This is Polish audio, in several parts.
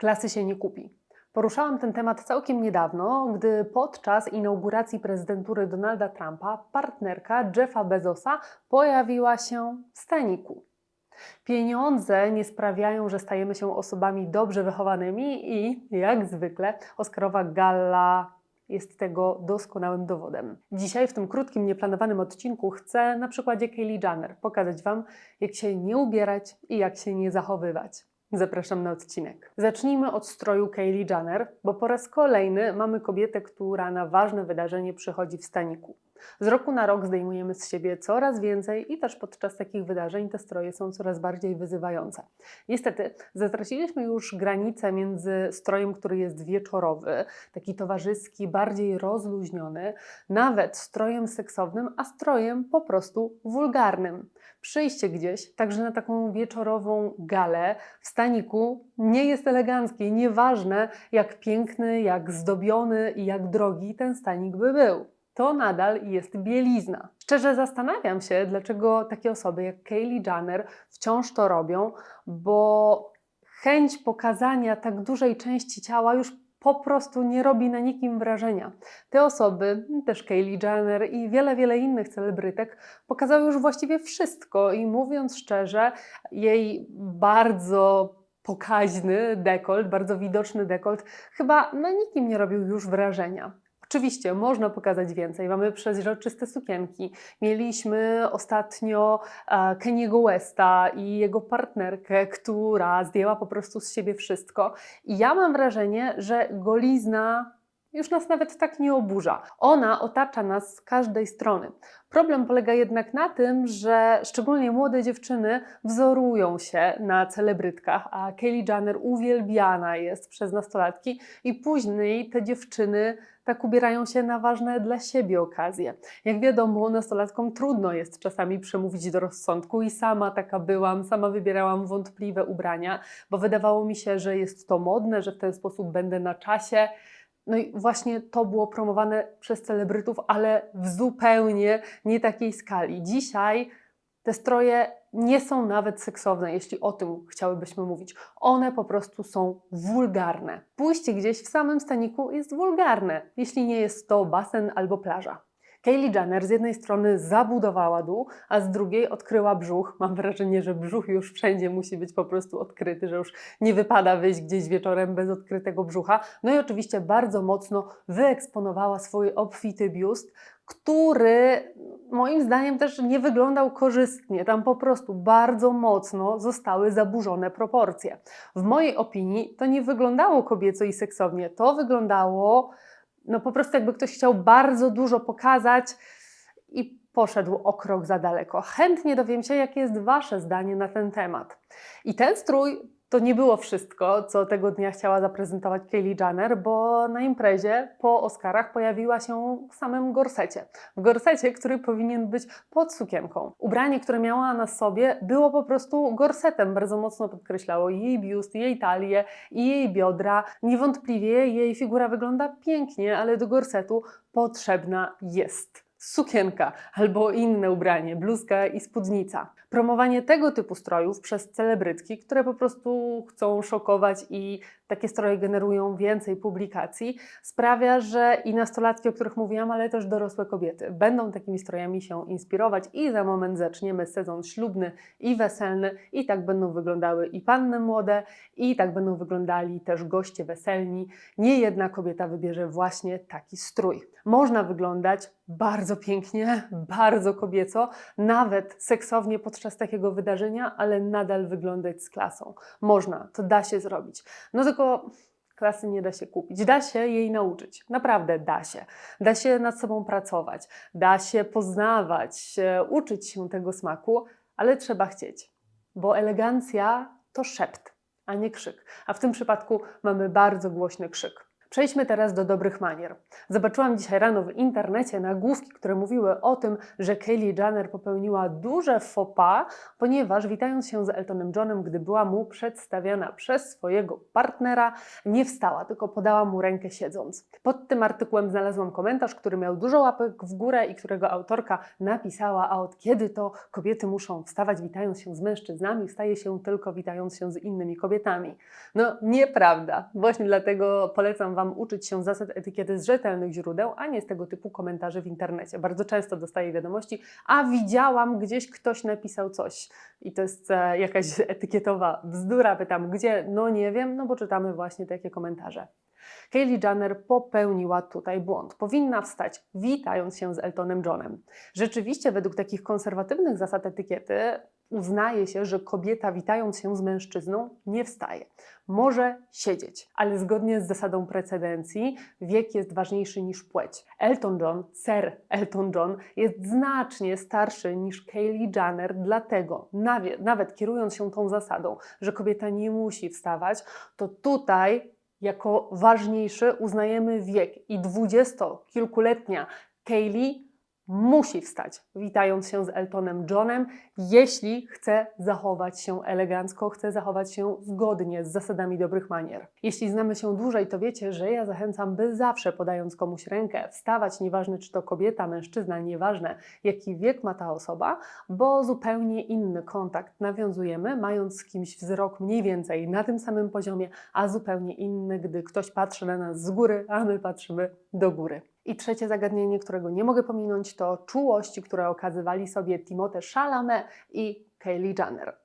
klasy się nie kupi. Poruszałam ten temat całkiem niedawno, gdy podczas inauguracji prezydentury Donalda Trumpa partnerka Jeffa Bezosa pojawiła się w staniku. Pieniądze nie sprawiają, że stajemy się osobami dobrze wychowanymi i, jak zwykle, Oscarowa gala jest tego doskonałym dowodem. Dzisiaj w tym krótkim, nieplanowanym odcinku chcę na przykładzie Kylie Jenner pokazać Wam, jak się nie ubierać i jak się nie zachowywać. Zapraszam na odcinek. Zacznijmy od stroju Kylie Jenner, bo po raz kolejny mamy kobietę, która na ważne wydarzenie przychodzi w staniku. Z roku na rok zdejmujemy z siebie coraz więcej i też podczas takich wydarzeń te stroje są coraz bardziej wyzywające. Niestety, zatraciliśmy już granicę między strojem, który jest wieczorowy, taki towarzyski, bardziej rozluźniony, nawet strojem seksownym, a strojem po prostu wulgarnym. Przyjście gdzieś, także na taką wieczorową galę w staniku nie jest eleganckie, nieważne jak piękny, jak zdobiony i jak drogi ten stanik by był to nadal jest bielizna. Szczerze zastanawiam się, dlaczego takie osoby jak Kylie Jenner wciąż to robią, bo chęć pokazania tak dużej części ciała już po prostu nie robi na nikim wrażenia. Te osoby, też Kylie Jenner i wiele, wiele innych celebrytek, pokazały już właściwie wszystko i mówiąc szczerze, jej bardzo pokaźny dekolt, bardzo widoczny dekolt, chyba na nikim nie robił już wrażenia. Oczywiście można pokazać więcej. Mamy przezroczyste sukienki. Mieliśmy ostatnio e, Keniego Westa i jego partnerkę, która zdjęła po prostu z siebie wszystko. I ja mam wrażenie, że golizna już nas nawet tak nie oburza. Ona otacza nas z każdej strony. Problem polega jednak na tym, że szczególnie młode dziewczyny wzorują się na celebrytkach, a Kylie Jenner uwielbiana jest przez nastolatki i później te dziewczyny tak ubierają się na ważne dla siebie okazje. Jak wiadomo, nastolatkom trudno jest czasami przemówić do rozsądku i sama taka byłam, sama wybierałam wątpliwe ubrania, bo wydawało mi się, że jest to modne, że w ten sposób będę na czasie. No i właśnie to było promowane przez celebrytów, ale w zupełnie nie takiej skali. Dzisiaj te stroje nie są nawet seksowne, jeśli o tym chciałybyśmy mówić. One po prostu są wulgarne. Pójście gdzieś w samym staniku jest wulgarne, jeśli nie jest to basen albo plaża. Kylie Jenner z jednej strony zabudowała dół, a z drugiej odkryła brzuch. Mam wrażenie, że brzuch już wszędzie musi być po prostu odkryty, że już nie wypada wyjść gdzieś wieczorem bez odkrytego brzucha. No i oczywiście bardzo mocno wyeksponowała swój obfity biust, który moim zdaniem też nie wyglądał korzystnie. Tam po prostu bardzo mocno zostały zaburzone proporcje. W mojej opinii to nie wyglądało kobieco i seksownie, to wyglądało no po prostu jakby ktoś chciał bardzo dużo pokazać i poszedł o krok za daleko. Chętnie dowiem się, jakie jest Wasze zdanie na ten temat. I ten strój to nie było wszystko, co tego dnia chciała zaprezentować Kylie Jenner, bo na imprezie po Oscarach pojawiła się w samym gorsecie. W gorsecie, który powinien być pod sukienką. Ubranie, które miała na sobie, było po prostu gorsetem. Bardzo mocno podkreślało jej biust, jej talię i jej biodra. Niewątpliwie jej figura wygląda pięknie, ale do gorsetu potrzebna jest sukienka albo inne ubranie, bluzka i spódnica. Promowanie tego typu strojów przez celebrytki, które po prostu chcą szokować i takie stroje generują więcej publikacji, sprawia, że i nastolatki, o których mówiłam, ale też dorosłe kobiety będą takimi strojami się inspirować i za moment zaczniemy sezon ślubny i weselny i tak będą wyglądały i panny młode i tak będą wyglądali też goście weselni. Nie jedna kobieta wybierze właśnie taki strój. Można wyglądać bardzo pięknie, bardzo kobieco, nawet seksownie podczas takiego wydarzenia, ale nadal wyglądać z klasą. Można, to da się zrobić. No tylko klasy nie da się kupić. Da się jej nauczyć. Naprawdę da się. Da się nad sobą pracować, da się poznawać, uczyć się tego smaku, ale trzeba chcieć. Bo elegancja to szept, a nie krzyk. A w tym przypadku mamy bardzo głośny krzyk. Przejdźmy teraz do dobrych manier. Zobaczyłam dzisiaj rano w internecie nagłówki, które mówiły o tym, że Kylie Jenner popełniła duże faux pas, ponieważ witając się z Eltonem Johnem, gdy była mu przedstawiana przez swojego partnera, nie wstała, tylko podała mu rękę siedząc. Pod tym artykułem znalazłam komentarz, który miał dużo łapek w górę i którego autorka napisała, a od kiedy to kobiety muszą wstawać witając się z mężczyznami, wstaje się tylko witając się z innymi kobietami. No nieprawda. Właśnie dlatego polecam Wam uczyć się zasad etykiety z rzetelnych źródeł, a nie z tego typu komentarzy w internecie. Bardzo często dostaję wiadomości, a widziałam gdzieś ktoś napisał coś i to jest e, jakaś etykietowa bzdura. Pytam gdzie? No nie wiem, no bo czytamy właśnie takie komentarze. Kylie Jenner popełniła tutaj błąd. Powinna wstać, witając się z Eltonem Johnem. Rzeczywiście, według takich konserwatywnych zasad etykiety, uznaje się, że kobieta, witając się z mężczyzną, nie wstaje. Może siedzieć, ale zgodnie z zasadą precedencji, wiek jest ważniejszy niż płeć. Elton John, Sir Elton John, jest znacznie starszy niż Kylie Jenner, dlatego nawet, nawet kierując się tą zasadą, że kobieta nie musi wstawać, to tutaj jako ważniejszy uznajemy wiek i dwudziestokilkuletnia Kaylee musi wstać, witając się z Eltonem Johnem, jeśli chce zachować się elegancko, chce zachować się zgodnie z zasadami dobrych manier. Jeśli znamy się dłużej, to wiecie, że ja zachęcam, by zawsze podając komuś rękę, wstawać, nieważne czy to kobieta, mężczyzna, nieważne jaki wiek ma ta osoba, bo zupełnie inny kontakt nawiązujemy, mając z kimś wzrok mniej więcej na tym samym poziomie, a zupełnie inny, gdy ktoś patrzy na nas z góry, a my patrzymy do góry. I trzecie zagadnienie, którego nie mogę pominąć, to czułości, które okazywali sobie Timothée Chalamet i Kylie Jenner.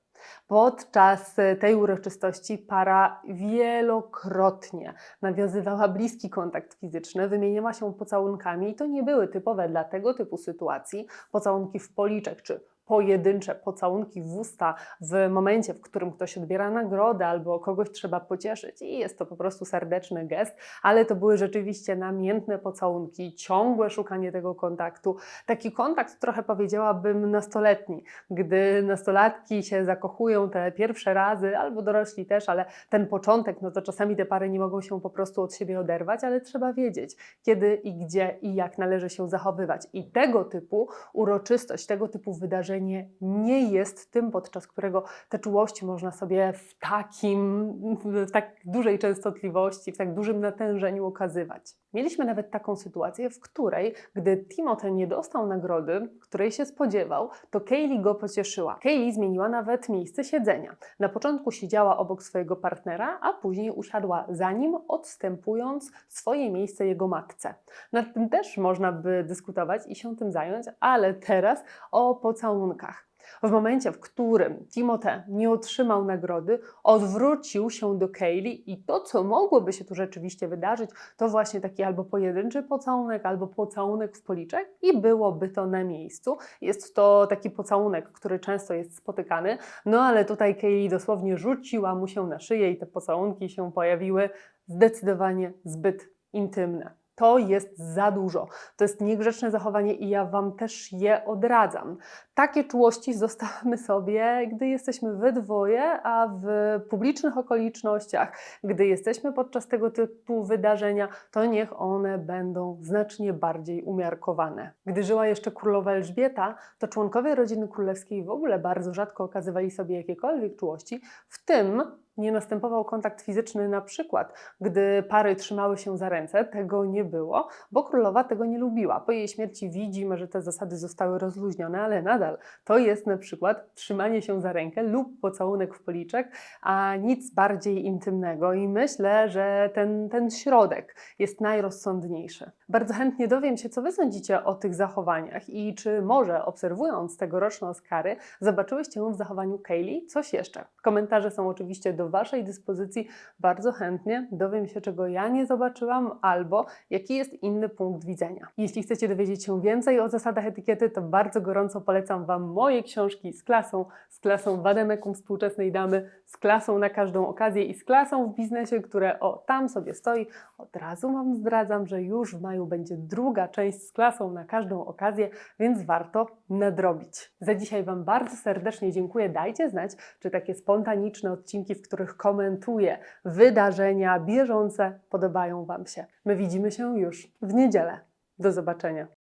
Podczas tej uroczystości para wielokrotnie nawiązywała bliski kontakt fizyczny, wymieniała się pocałunkami i to nie były typowe dla tego typu sytuacji pocałunki w policzek czy pojedyncze pocałunki w usta w momencie, w którym ktoś odbiera nagrodę albo kogoś trzeba pocieszyć i jest to po prostu serdeczny gest, ale to były rzeczywiście namiętne pocałunki, ciągłe szukanie tego kontaktu. Taki kontakt trochę powiedziałabym nastoletni, gdy nastolatki się zakochują te pierwsze razy, albo dorośli też, ale ten początek, no to czasami te pary nie mogą się po prostu od siebie oderwać, ale trzeba wiedzieć, kiedy i gdzie i jak należy się zachowywać. I tego typu uroczystość, tego typu wydarzenie nie jest tym, podczas którego te czułości można sobie w takim, w tak dużej częstotliwości, w tak dużym natężeniu okazywać. Mieliśmy nawet taką sytuację, w której, gdy Timothy nie dostał nagrody, której się spodziewał, to Kaylee go pocieszyła. Kaylee zmieniła nawet miejsce siedzenia. Na początku siedziała obok swojego partnera, a później usiadła za nim, odstępując swoje miejsce jego matce. Nad tym też można by dyskutować i się tym zająć, ale teraz o pocałunkach. W momencie, w którym Timote nie otrzymał nagrody, odwrócił się do Kaylee i to, co mogłoby się tu rzeczywiście wydarzyć, to właśnie taki albo pojedynczy pocałunek, albo pocałunek w policzek i byłoby to na miejscu. Jest to taki pocałunek, który często jest spotykany, no ale tutaj Kaylee dosłownie rzuciła mu się na szyję i te pocałunki się pojawiły zdecydowanie zbyt intymne. To jest za dużo. To jest niegrzeczne zachowanie i ja Wam też je odradzam. Takie czułości zostawmy sobie, gdy jesteśmy we dwoje, a w publicznych okolicznościach, gdy jesteśmy podczas tego typu wydarzenia, to niech one będą znacznie bardziej umiarkowane. Gdy żyła jeszcze królowa Elżbieta, to członkowie rodziny królewskiej w ogóle bardzo rzadko okazywali sobie jakiekolwiek czułości, w tym nie następował kontakt fizyczny, na przykład gdy pary trzymały się za ręce, tego nie było, bo królowa tego nie lubiła. Po jej śmierci widzimy, że te zasady zostały rozluźnione, ale nadal to jest na przykład trzymanie się za rękę lub pocałunek w policzek, a nic bardziej intymnego. I myślę, że ten, ten środek jest najrozsądniejszy. Bardzo chętnie dowiem się, co Wy sądzicie o tych zachowaniach i czy może obserwując tegoroczne Oscary, zobaczyłyście w zachowaniu Kaylee coś jeszcze. Komentarze są oczywiście Waszej dyspozycji. Bardzo chętnie dowiem się, czego ja nie zobaczyłam, albo jaki jest inny punkt widzenia. Jeśli chcecie dowiedzieć się więcej o zasadach etykiety, to bardzo gorąco polecam Wam moje książki z klasą, z klasą Wademekum współczesnej damy, z klasą na każdą okazję i z klasą w biznesie, które o tam sobie stoi. Od razu Wam zdradzam, że już w maju będzie druga część z klasą na każdą okazję, więc warto nadrobić. Za dzisiaj Wam bardzo serdecznie dziękuję. Dajcie znać, czy takie spontaniczne odcinki, w których których komentuję wydarzenia bieżące, podobają Wam się. My widzimy się już w niedzielę. Do zobaczenia.